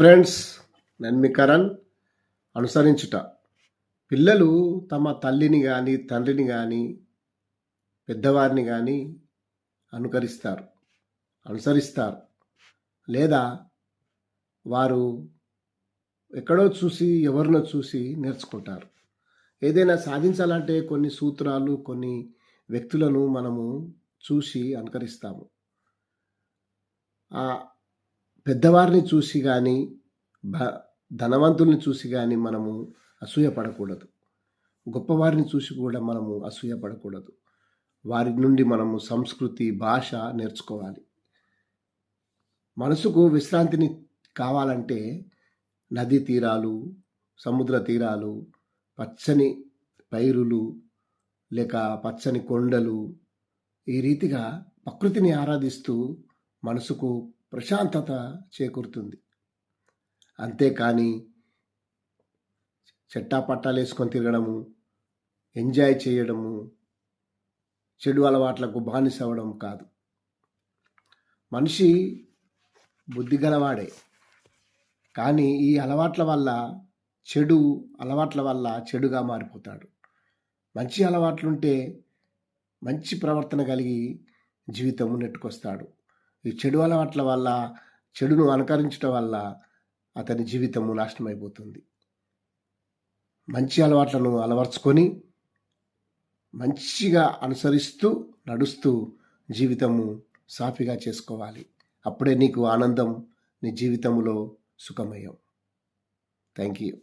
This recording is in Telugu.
ఫ్రెండ్స్ నేను మీ కరణ్. అనుసరించుట. పిల్లలు తమ తల్లిని కానీ తండ్రిని కానీ పెద్దవారిని కానీ అనుకరిస్తారు అనుసరిస్తారు. లేదా వారు ఎక్కడో చూసి ఎవరినో చూసి నేర్చుకుంటారు. ఏదైనా సాధించాలంటే కొన్ని సూత్రాలు కొన్ని వ్యక్తులను మనము చూసి అనుకరిస్తాము. ఆ పెద్దవారిని చూసి కానీ బ ధనవంతుల్ని చూసి కానీ మనము అసూయపడకూడదు గొప్పవారిని చూసి కూడా మనము అసూయపడకూడదు వారి నుండి మనము సంస్కృతి భాష నేర్చుకోవాలి. మనసుకు విశ్రాంతిని కావాలంటే నదీ తీరాలు సముద్ర తీరాలు పచ్చని పైరులు లేక పచ్చని కొండలు ఈ రీతిగా ప్రకృతిని ఆరాధిస్తూ మనసుకు ప్రశాంతత చేకూరుతుంది. అంతేకాని చెట్టా పట్టాలు వేసుకొని తిరగడము ఎంజాయ్ చేయడము చెడు అలవాట్లకు బానిస అవ్వడం కాదు. మనిషి బుద్ధి గలవాడే. కానీ ఈ అలవాట్ల వల్ల చెడు అలవాట్ల వల్ల చెడుగా మారిపోతాడు. మంచి అలవాట్లుంటే మంచి ప్రవర్తన కలిగి జీవితము నెట్టుకొస్తాడు. ఈ చెడు అలవాట్ల వల్ల చెడును అనుకరించడం వల్ల అతని జీవితము నాశనమైపోతుంది. మంచి అలవాట్లను అలవర్చుకొని మంచిగా అనుసరిస్తూ నడుస్తూ జీవితము సాఫీగా చేసుకోవాలి. అప్పుడే నీకు ఆనందం నీ జీవితంలో సుఖమయం. Thank you